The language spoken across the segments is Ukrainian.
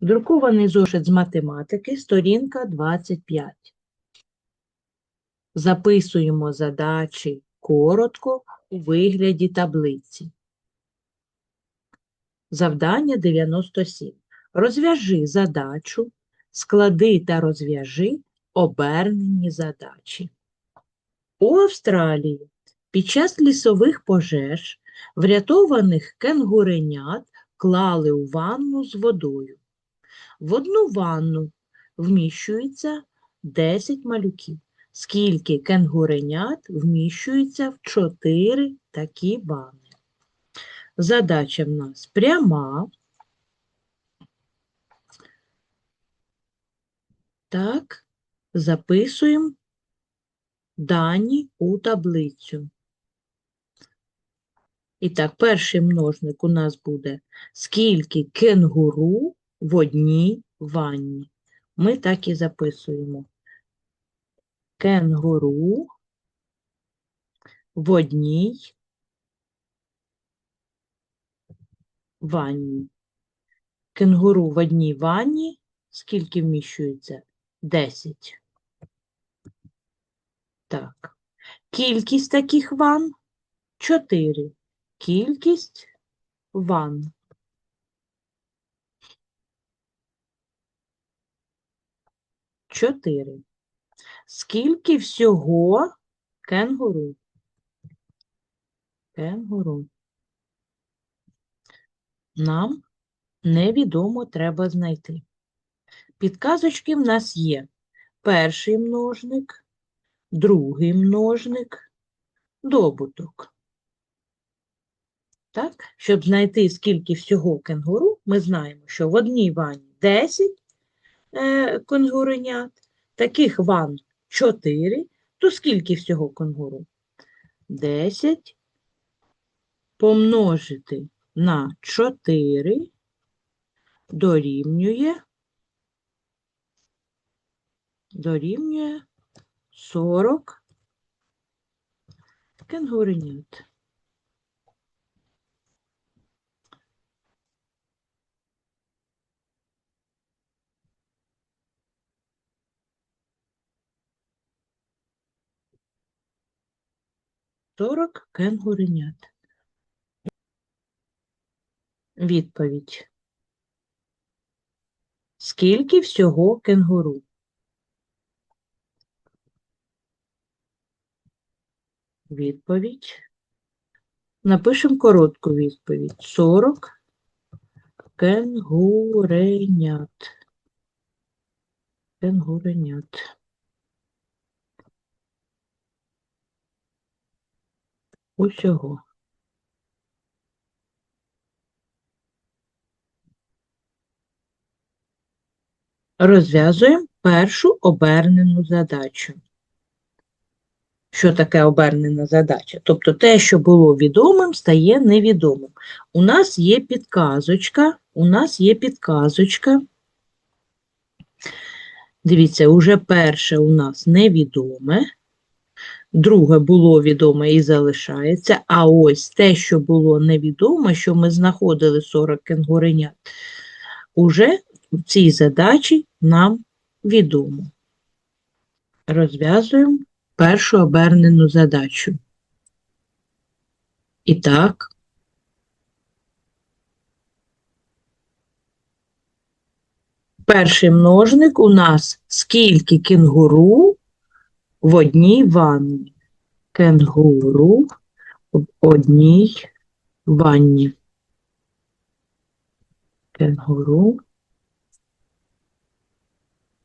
Друкований зошит з математики, сторінка 25. Записуємо задачі коротко у вигляді таблиці. Завдання 97. Розв'яжи задачу, склади та розв'яжи обернені задачі. У Австралії під час лісових пожеж врятованих кенгуренят клали у ванну з водою. В одну ванну вміщується 10 малюків. Скільки кенгуренят вміщується в 4 такі ванни? Задача в нас пряма. Так, записуємо дані у таблицю. І так, перший множник у нас буде скільки кенгуру в одній ванні. Ми так і записуємо. Кенгуру в одній ванні. Кенгуру в одній ванні скільки вміщується? 10. Так. Кількість таких ванн 4. Кількість ванн. Чотири. Скільки всього кенгуру? Кенгуру. Нам невідомо треба знайти. Підказочки в нас є перший множник, другий множник, добуток. Так? Щоб знайти, скільки всього кенгуру, ми знаємо, що в одній ванні 10 е, кенгуренят, таких ванн 4, то скільки всього кенгуру? 10 помножити на 4 дорівнює дорівнює 40 кенгуренят. Сорок кенгуренят. Відповідь. Скільки всього кенгуру? Відповідь. Напишемо коротку відповідь. 40 кенгуренят. Кенгуренят. Усього. Розв'язуємо першу обернену задачу. Що таке обернена задача? Тобто те, що було відомим, стає невідомим. У нас є підказочка, у нас є підказочка. Дивіться, уже перше у нас невідоме, друге було відоме і залишається, а ось те, що було невідоме, що ми знаходили 40 кенгуренят, уже в цій задачі нам відомо. Розв'язуємо першу обернену задачу. І так, перший множник у нас скільки кенгуру в одній ванні. Кенгуру в одній ванні. Кенгуру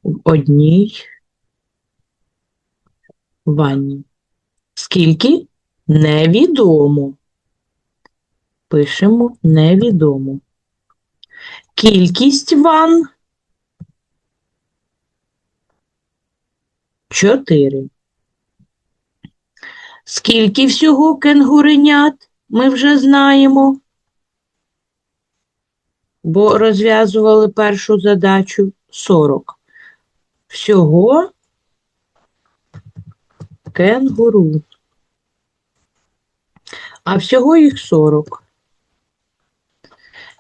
в одній ванні. Скільки? Невідомо. Пишемо невідомо. Кількість ванн 4. Скільки всього кенгуренят ми вже знаємо, бо розв'язували першу задачу 40. Всього кенгуру. А всього їх 40.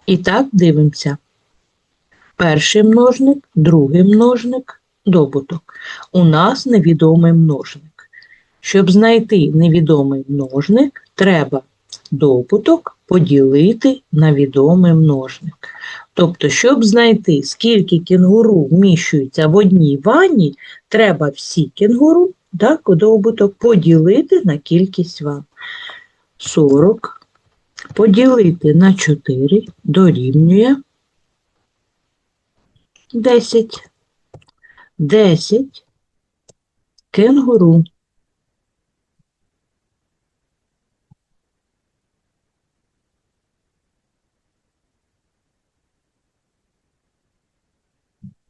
І так дивимося. перший множник, другий множник, добуток. У нас невідомий множник. Щоб знайти невідомий множник, треба добуток поділити на відомий множник. Тобто, щоб знайти, скільки кінгуру вміщується в одній ванні, треба всі кінгуру, так, добуток поділити на кількість ванн. 40 поділити на 4 дорівнює 10. 10 кенгуру.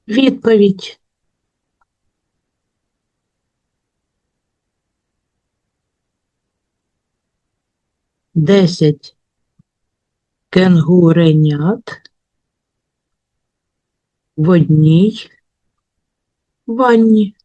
Відповідь. Десять кенгуренят в одній ванні.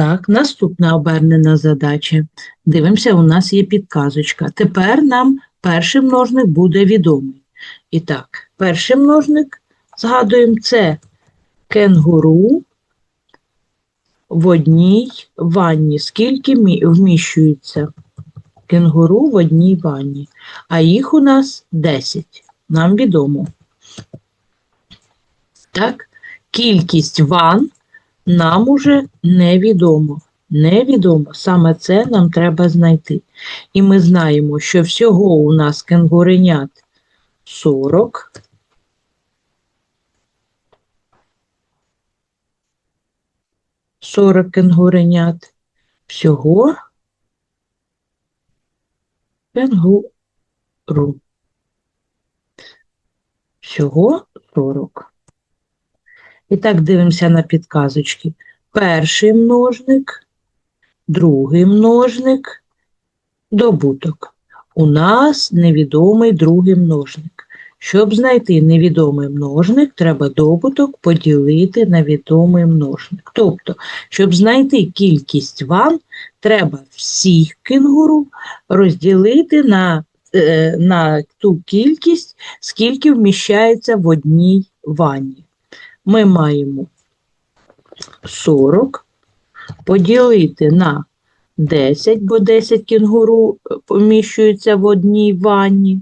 Так, наступна обернена задача. Дивимося, у нас є підказочка. Тепер нам перший множник буде відомий. І так, перший множник, згадуємо, це кенгуру в одній ванні. Скільки вміщується кенгуру в одній ванні? А їх у нас 10. Нам відомо. Так, кількість ванн нам уже невідомо. Невідомо. Саме це нам треба знайти. І ми знаємо, що всього у нас кенгуренят 40. Сорок кенгуренят. Всього кенгуру. Всього 40. І так дивимося на підказочки. Перший множник, другий множник, добуток. У нас невідомий другий множник. Щоб знайти невідомий множник, треба добуток поділити на відомий множник. Тобто, щоб знайти кількість ванн, треба всіх кенгуру розділити на, е, на ту кількість, скільки вміщається в одній ванні ми маємо 40 поділити на 10, бо 10 кінгуру поміщуються в одній ванні.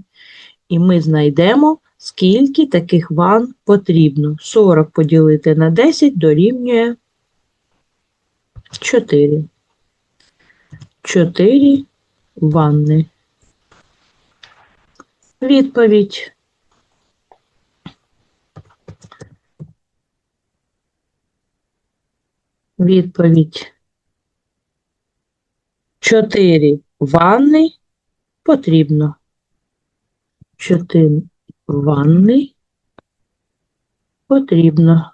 І ми знайдемо, скільки таких ванн потрібно. 40 поділити на 10 дорівнює 4. 4 ванни. Відповідь. Відповідь. Чотири ванни потрібно. Чотири ванни потрібно.